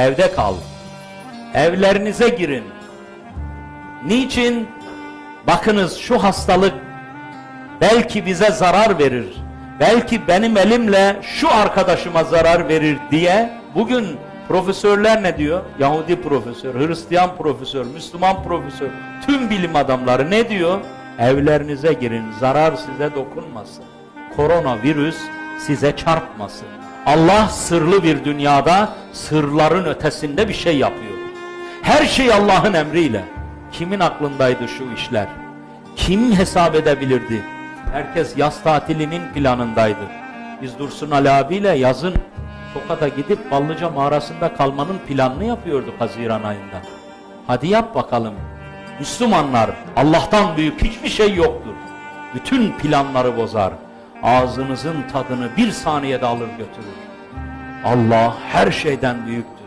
Evde kal. Evlerinize girin. Niçin? Bakınız şu hastalık belki bize zarar verir. Belki benim elimle şu arkadaşıma zarar verir diye bugün profesörler ne diyor? Yahudi profesör, Hristiyan profesör, Müslüman profesör, tüm bilim adamları ne diyor? Evlerinize girin, zarar size dokunmasın. Koronavirüs size çarpmasın. Allah sırlı bir dünyada sırların ötesinde bir şey yapıyor. Her şey Allah'ın emriyle. Kimin aklındaydı şu işler? Kim hesap edebilirdi? Herkes yaz tatilinin planındaydı. Biz Dursun Ali abiyle yazın Tokat'a gidip Ballıca mağarasında kalmanın planını yapıyorduk Haziran ayında. Hadi yap bakalım. Müslümanlar Allah'tan büyük hiçbir şey yoktur. Bütün planları bozar. Ağzınızın tadını bir saniyede alır götürür. Allah her şeyden büyüktür.